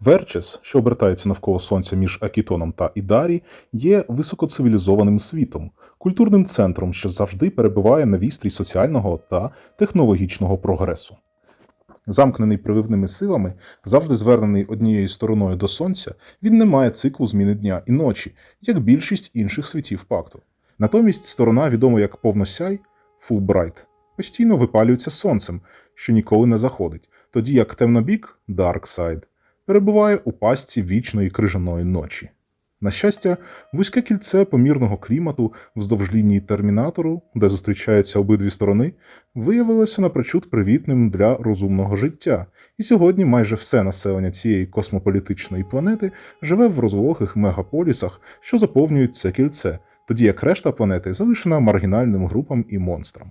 Верчес, що обертається навколо сонця між Акітоном та Ідарі, є високоцивілізованим світом, культурним центром, що завжди перебуває на вістрі соціального та технологічного прогресу. Замкнений прививними силами, завжди звернений однією стороною до сонця, він не має циклу зміни дня і ночі, як більшість інших світів пакту. Натомість сторона, відома як повносяй, Фулбрайт, постійно випалюється сонцем, що ніколи не заходить, тоді як темнобік Дарксайд перебуває у пастці вічної крижаної ночі. На щастя, вузьке кільце помірного клімату вздовж лінії термінатору, де зустрічаються обидві сторони, виявилося напрочуд привітним для розумного життя, і сьогодні майже все населення цієї космополітичної планети живе в розлогих мегаполісах, що заповнюють це кільце, тоді як решта планети залишена маргінальним групам і монстрам.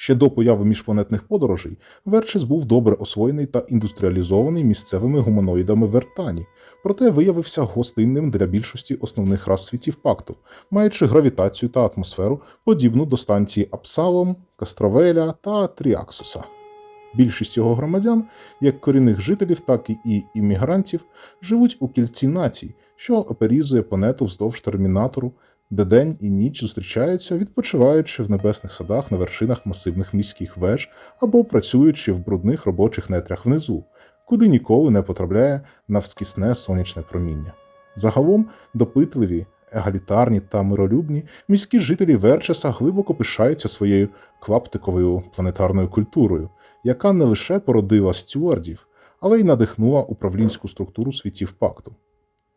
Ще до появи міжпланетних подорожей Верчес був добре освоєний та індустріалізований місцевими гуманоїдами Вертані, проте виявився гостинним для більшості основних рас світів пакту, маючи гравітацію та атмосферу, подібну до станції Апсалом, Кастровеля та Тріаксуса. Більшість його громадян, як корінних жителів, так і іммігрантів, живуть у кільці націй, що оперізує планету вздовж термінатору, де день і ніч зустрічаються, відпочиваючи в небесних садах на вершинах масивних міських веж або працюючи в брудних робочих нетрях внизу, куди ніколи не потрапляє навскісне сонячне проміння. Загалом допитливі, егалітарні та миролюбні міські жителі Верчеса глибоко пишаються своєю клаптиковою планетарною культурою, яка не лише породила стюардів, але й надихнула управлінську структуру світів пакту.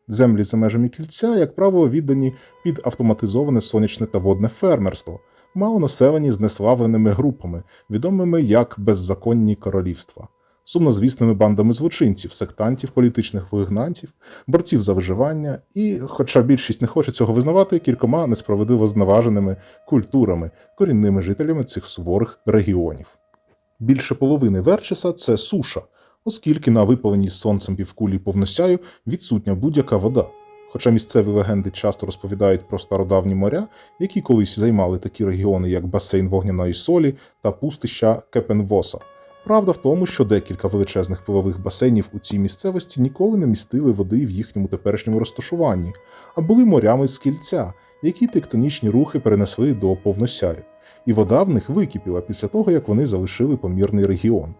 Землі за межами кільця, як правило, віддані під автоматизоване сонячне та водне фермерство, мало населені знеславленими групами, відомими як беззаконні королівства, сумнозвісними бандами злочинців, сектантів, політичних вигнанців, борців за виживання і, хоча більшість не хоче цього визнавати, кількома несправедливо зневаженими культурами, корінними жителями цих суворих регіонів. Більше половини Верчеса це суша, оскільки на випаленій сонцем півкулі повносяю відсутня будь-яка вода. Хоча місцеві легенди часто розповідають про стародавні моря, які колись займали такі регіони, як басейн вогняної солі та пустища Кепенвоса. Правда в тому, що декілька величезних пилових басейнів у цій місцевості ніколи не містили води в їхньому теперішньому розташуванні, а були морями з кільця, які тектонічні рухи перенесли до повносяю, і вода в них википіла після того, як вони залишили помірний регіон.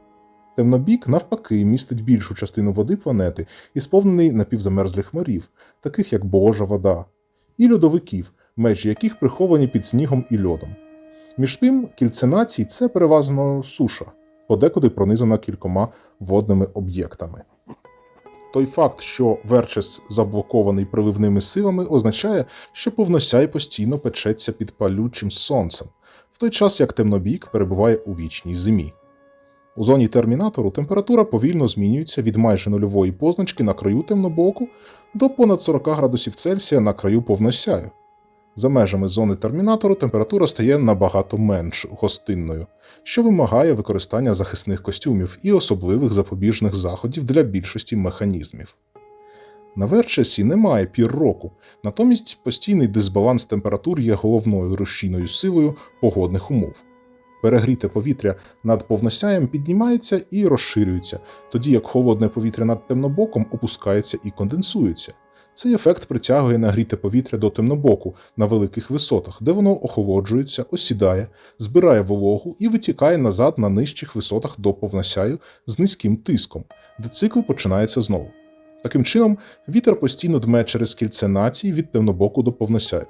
Темнобік, навпаки, містить більшу частину води планети і сповнений напівзамерзлих морів, таких як Божа вода, і льодовиків, межі яких приховані під снігом і льодом. Між тим, кільце націй це переважно суша, подекуди пронизана кількома водними об'єктами. Той факт, що Верчес заблокований приливними силами, означає, що повносяй постійно печеться під палючим сонцем, в той час як темнобік перебуває у вічній зимі. У зоні термінатору температура повільно змінюється від майже нульової позначки на краю темнобоку до понад 40 градусів Цельсія на краю повносяю. За межами зони термінатору температура стає набагато менш гостинною, що вимагає використання захисних костюмів і особливих запобіжних заходів для більшості механізмів. На Верчесі немає пір року, натомість постійний дисбаланс температур є головною рушійною силою погодних умов. Перегріте повітря над повносяєм піднімається і розширюється, тоді як холодне повітря над темнобоком опускається і конденсується. Цей ефект притягує нагріте повітря до темнобоку на великих висотах, де воно охолоджується, осідає, збирає вологу і витікає назад на нижчих висотах до повносяю з низьким тиском, де цикл починається знову. Таким чином, вітер постійно дме через кільце нації від темнобоку до повносяю.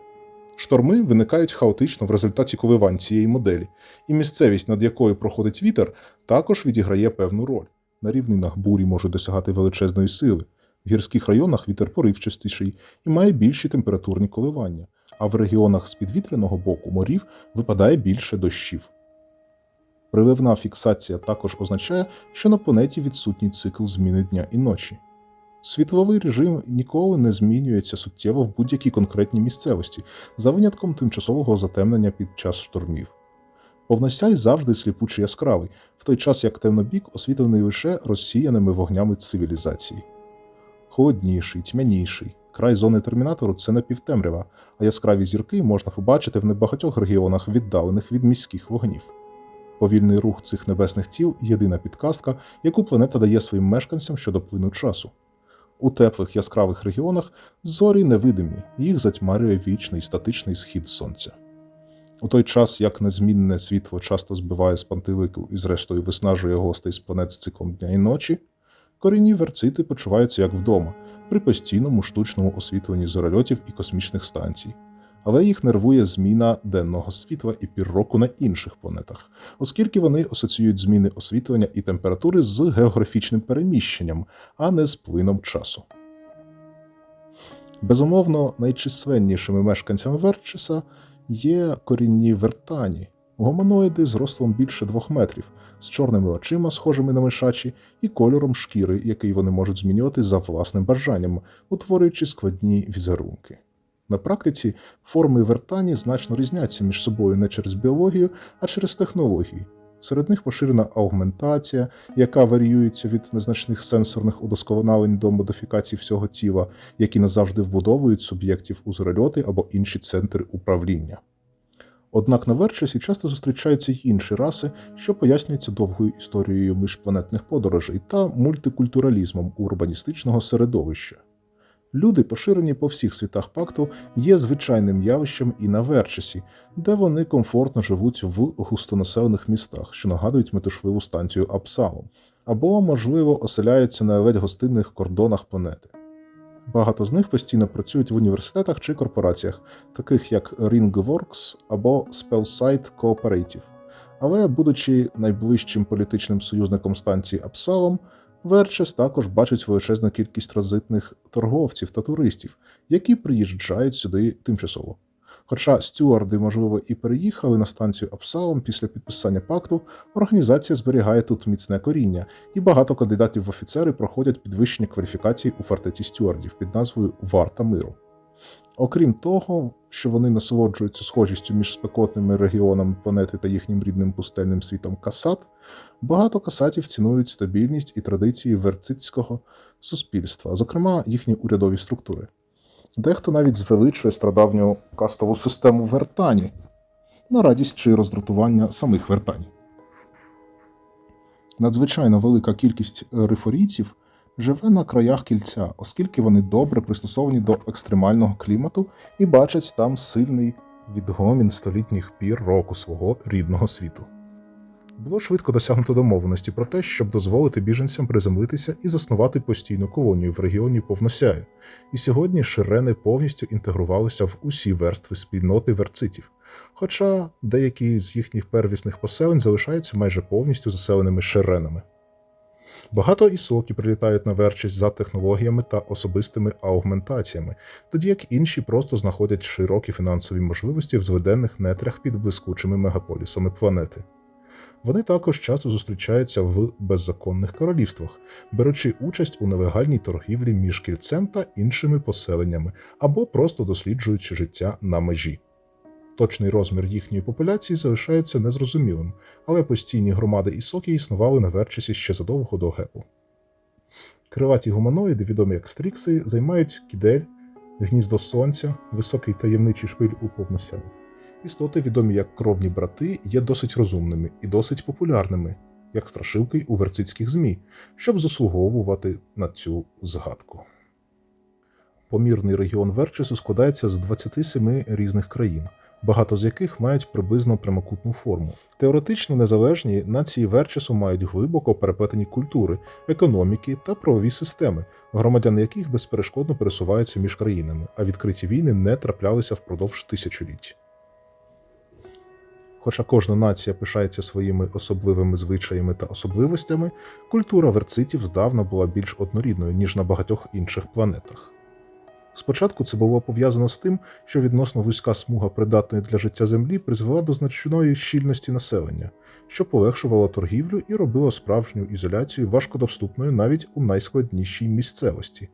Шторми виникають хаотично в результаті коливань цієї моделі, і місцевість, над якою проходить вітер, також відіграє певну роль. На рівнинах бурі можуть досягати величезної сили. В гірських районах вітер поривчастіший і має більші температурні коливання, а в регіонах з підвітряного боку морів випадає більше дощів. Приливна фіксація також означає, що на планеті відсутній цикл зміни дня і ночі. Світловий режим ніколи не змінюється суттєво в будь-якій конкретній місцевості, за винятком тимчасового затемнення під час штормів. Повносяй завжди сліпуче яскравий, в той час як темнобік освітлений лише розсіяними вогнями цивілізації. Холодніший, тьмяніший. Край зони термінатору це напівтемрява, а яскраві зірки можна побачити в небагатьох регіонах, віддалених від міських вогнів. Повільний рух цих небесних тіл єдина підказка, яку планета дає своїм мешканцям щодо плину часу. У теплих яскравих регіонах зорі невидимі, їх затьмарює вічний статичний схід сонця. У той час, як незмінне світло часто збиває з пантелику і зрештою виснажує гостей з планет з циклом дня і ночі, корінні верцити почуваються як вдома при постійному штучному освітленні зорольотів і космічних станцій. Але їх нервує зміна денного світла і пір року на інших планетах, оскільки вони асоціюють зміни освітлення і температури з географічним переміщенням, а не з плином часу. Безумовно, найчисленнішими мешканцями Верчеса є корінні вертані, гуманоїди з ростом більше двох метрів, з чорними очима, схожими на мишачі, і кольором шкіри, який вони можуть змінювати за власним бажанням, утворюючи складні візерунки. На практиці форми вертані значно різняться між собою не через біологію, а через технології. Серед них поширена аугментація, яка варіюється від незначних сенсорних удосконалень до модифікацій всього тіла, які назавжди вбудовують суб'єктів у зорольоти або інші центри управління. Однак на Верчесі часто зустрічаються й інші раси, що пояснюється довгою історією міжпланетних подорожей та мультикультуралізмом урбаністичного середовища. Люди, поширені по всіх світах пакту, є звичайним явищем і на Верчесі, де вони комфортно живуть в густонаселених містах, що нагадують метушливу станцію Апсалом, або, можливо, оселяються на ледь гостинних кордонах планети. Багато з них постійно працюють в університетах чи корпораціях, таких як RingWorks або Spellsite Cooperative. Але, будучи найближчим політичним союзником станції Апсалом, Верчес також бачить величезну кількість транзитних торговців та туристів, які приїжджають сюди тимчасово. Хоча стюарди, можливо, і переїхали на станцію Апсалом після підписання пакту, організація зберігає тут міцне коріння, і багато кандидатів в офіцери проходять підвищення кваліфікації у фортеці стюардів під назвою Варта Миру. Окрім того, що вони насолоджуються схожістю між спекотними регіонами планети та їхнім рідним пустельним світом Касат, багато касатів цінують стабільність і традиції верцитського суспільства, зокрема їхні урядові структури. Дехто навіть звеличує страдавню кастову систему вертані на радість чи роздратування самих вертані. Надзвичайно велика кількість рифорійців живе на краях кільця, оскільки вони добре пристосовані до екстремального клімату і бачать там сильний відгомін столітніх пір року свого рідного світу. Було швидко досягнуто домовленості про те, щоб дозволити біженцям приземлитися і заснувати постійну колонію в регіоні Повносяю, і сьогодні ширени повністю інтегрувалися в усі верстви спільноти верцитів, хоча деякі з їхніх первісних поселень залишаються майже повністю заселеними ширенами. Багато ісоки прилітають на верчість за технологіями та особистими аугментаціями, тоді як інші просто знаходять широкі фінансові можливості в зведених нетрях під блискучими мегаполісами планети. Вони також часто зустрічаються в беззаконних королівствах, беручи участь у нелегальній торгівлі між кільцем та іншими поселеннями або просто досліджуючи життя на межі. Точний розмір їхньої популяції залишається незрозумілим, але постійні громади ісокі існували на Верчесі ще задовго до гепу. Криваті гуманоїди, відомі як стрікси, займають кідель, гніздо сонця, високий таємничий шпиль у повносяю. Істоти, відомі як кровні брати, є досить розумними і досить популярними, як страшилки у верцитських ЗМІ, щоб заслуговувати на цю згадку. Помірний регіон Верчесу складається з 27 різних країн, багато з яких мають приблизно прямокутну форму. Теоретично незалежні нації Верчесу мають глибоко переплетені культури, економіки та правові системи, громадяни яких безперешкодно пересуваються між країнами, а відкриті війни не траплялися впродовж тисячоліть. Хоча кожна нація пишається своїми особливими звичаями та особливостями, культура верцитів здавна була більш однорідною, ніж на багатьох інших планетах. Спочатку це було пов'язано з тим, що відносно вузька смуга придатної для життя землі призвела до значної щільності населення, що полегшувало торгівлю і робило справжню ізоляцію важкодоступною навіть у найскладнішій місцевості.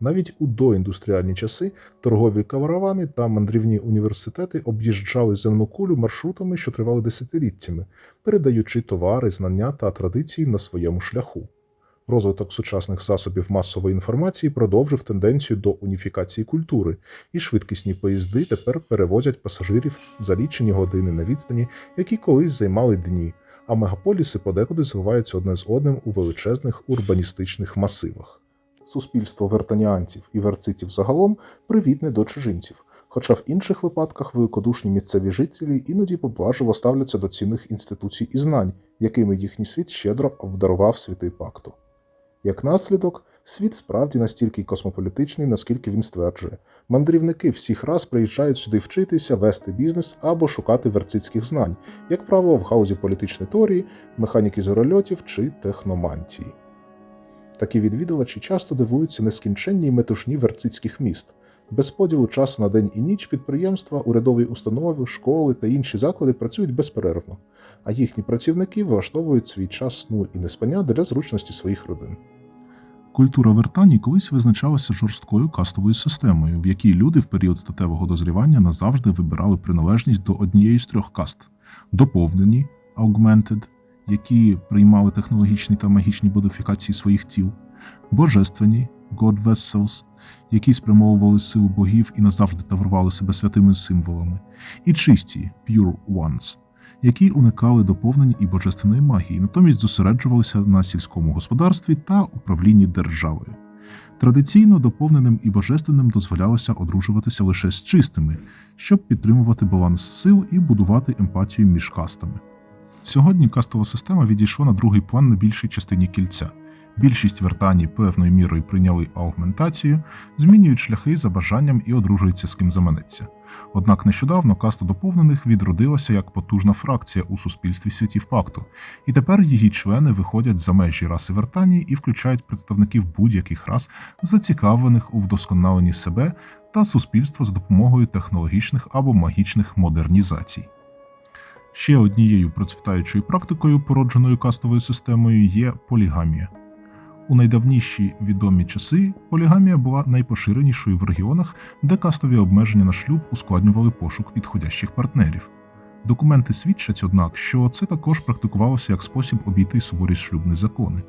Навіть у доіндустріальні часи торгові каравани та мандрівні університети об'їжджали земну кулю маршрутами, що тривали десятиліттями, передаючи товари, знання та традиції на своєму шляху. Розвиток сучасних засобів масової інформації продовжив тенденцію до уніфікації культури, і швидкісні поїзди тепер перевозять пасажирів за лічені години на відстані, які колись займали дні, а мегаполіси подекуди зливаються одне з одним у величезних урбаністичних масивах. Суспільство вертаніанців і верцитів загалом привітне до чужинців, хоча в інших випадках великодушні місцеві жителі іноді поблажливо ставляться до цінних інституцій і знань, якими їхній світ щедро обдарував світи пакту. Як наслідок, світ справді настільки космополітичний, наскільки він стверджує. Мандрівники всіх раз приїжджають сюди вчитися, вести бізнес або шукати верцитських знань, як правило, в гаузі політичної теорії, механіки зорольотів чи техномантії. Такі відвідувачі часто дивуються нескінченній метушні верцитських міст. Без поділу часу на день і ніч підприємства, урядові установи, школи та інші заклади працюють безперервно, а їхні працівники влаштовують свій час сну і неспання для зручності своїх родин. Культура вертаній колись визначалася жорсткою кастовою системою, в якій люди в період статевого дозрівання назавжди вибирали приналежність до однієї з трьох каст: доповнені augmented, які приймали технологічні та магічні модифікації своїх тіл, божественні God Vessels, які спрямовували силу богів і назавжди таврували себе святими символами, і чисті Pure Ones, які уникали доповнень і божественної магії, натомість зосереджувалися на сільському господарстві та управлінні державою. Традиційно доповненим і божественним дозволялося одружуватися лише з чистими, щоб підтримувати баланс сил і будувати емпатію між кастами. Сьогодні кастова система відійшла на другий план на більшій частині кільця. Більшість вертані певною мірою прийняли аугментацію, змінюють шляхи за бажанням і одружуються з ким заманеться. Однак нещодавно каста доповнених відродилася як потужна фракція у суспільстві світів пакту, і тепер її члени виходять за межі раси вертані і включають представників будь-яких рас, зацікавлених у вдосконаленні себе та суспільства за допомогою технологічних або магічних модернізацій. Ще однією процвітаючою практикою, породженою кастовою системою, є полігамія. У найдавніші відомі часи полігамія була найпоширенішою в регіонах, де кастові обмеження на шлюб ускладнювали пошук підходящих партнерів. Документи свідчать, однак, що це також практикувалося як спосіб обійти суворі шлюбні закони.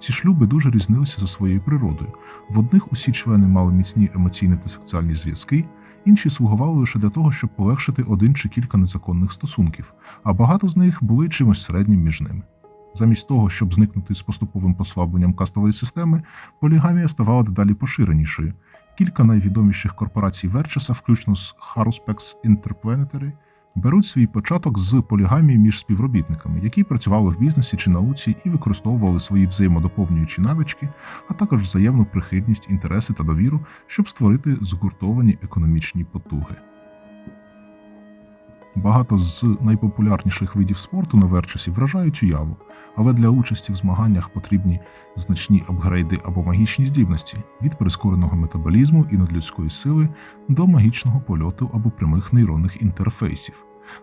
Ці шлюби дуже різнилися за своєю природою. В одних усі члени мали міцні емоційні та сексуальні зв'язки, інші слугували лише для того, щоб полегшити один чи кілька незаконних стосунків, а багато з них були чимось середнім між ними. Замість того, щоб зникнути з поступовим послабленням кастової системи, полігамія ставала дедалі поширенішою. Кілька найвідоміших корпорацій Верчеса, включно з Haruspex Interplanetary, беруть свій початок з полігамії між співробітниками, які працювали в бізнесі чи науці і використовували свої взаємодоповнюючі навички, а також взаємну прихильність, інтереси та довіру, щоб створити згуртовані економічні потуги. Багато з найпопулярніших видів спорту на Верчесі вражають уяву, але для участі в змаганнях потрібні значні апгрейди або магічні здібності від прискореного метаболізму і надлюдської сили до магічного польоту або прямих нейронних інтерфейсів.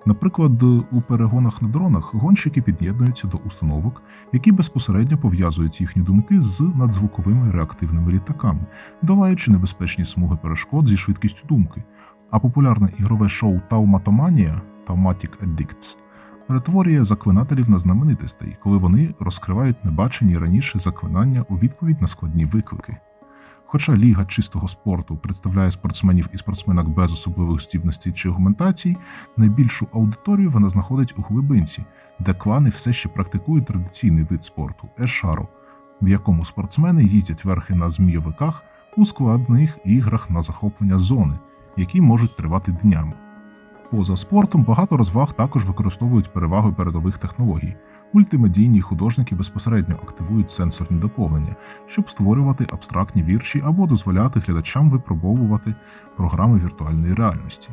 Наприклад, у перегонах на дронах гонщики під'єднуються до установок, які безпосередньо пов'язують їхні думки з надзвуковими реактивними літаками, долаючи небезпечні смуги перешкод зі швидкістю думки. А популярне ігрове шоу Тауматоманія Taumatic Addicts перетворює заклинателів на знаменитостей, коли вони розкривають небачені раніше заклинання у відповідь на складні виклики. Хоча Ліга чистого спорту представляє спортсменів і спортсменок без особливих здібностей чи аргументацій, найбільшу аудиторію вона знаходить у глибинці, де клани все ще практикують традиційний вид спорту ешару, в якому спортсмени їздять верхи на змійовиках у складних іграх на захоплення зони, які можуть тривати днями. Поза спортом багато розваг також використовують переваги передових технологій. Мультимедійні художники безпосередньо активують сенсорні доповнення, щоб створювати абстрактні вірші або дозволяти глядачам випробовувати програми віртуальної реальності.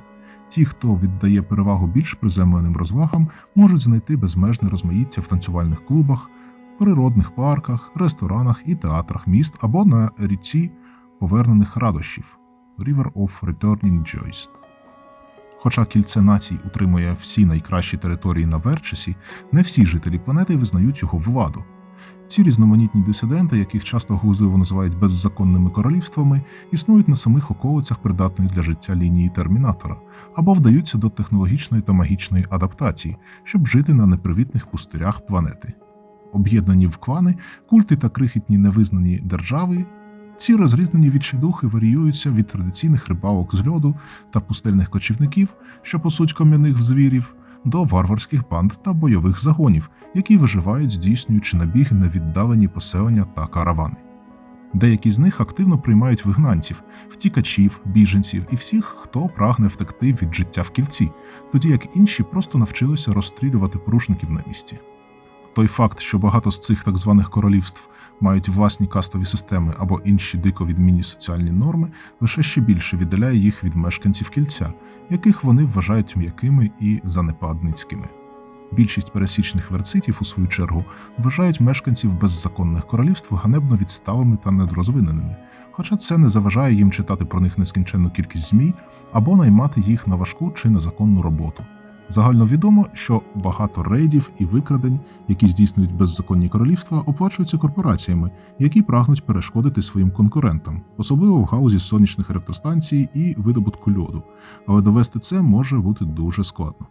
Ті, хто віддає перевагу більш приземленим розвагам, можуть знайти безмежне розмаїття в танцювальних клубах, природних парках, ресторанах і театрах міст або на ріці повернених радощів River of Returning Joys. Хоча кільце націй утримує всі найкращі території на Верчесі, не всі жителі планети визнають його владу. Ці різноманітні дисиденти, яких часто глузливо називають беззаконними королівствами, існують на самих околицях придатної для життя лінії термінатора або вдаються до технологічної та магічної адаптації, щоб жити на непривітних пустирях планети. Об'єднані в клани, культи та крихітні невизнані держави ці розрізнені відчайдухи варіюються від традиційних рибалок з льоду та пустельних кочівників, що пасуть кам'яних звірів, до варварських банд та бойових загонів, які виживають, здійснюючи набіги на віддалені поселення та каравани. Деякі з них активно приймають вигнанців, втікачів, біженців і всіх, хто прагне втекти від життя в кільці, тоді як інші просто навчилися розстрілювати порушників на місці. Той факт, що багато з цих так званих королівств мають власні кастові системи або інші дико відмінні соціальні норми, лише ще більше віддаляє їх від мешканців кільця, яких вони вважають м'якими і занепадницькими. Більшість пересічних верцитів, у свою чергу, вважають мешканців беззаконних королівств ганебно відсталими та недорозвиненими, хоча це не заважає їм читати про них нескінченну кількість змій або наймати їх на важку чи незаконну роботу. Загально відомо, що багато рейдів і викрадень, які здійснюють беззаконні королівства, оплачуються корпораціями, які прагнуть перешкодити своїм конкурентам, особливо в галузі сонячних електростанцій і видобутку льоду. Але довести це може бути дуже складно.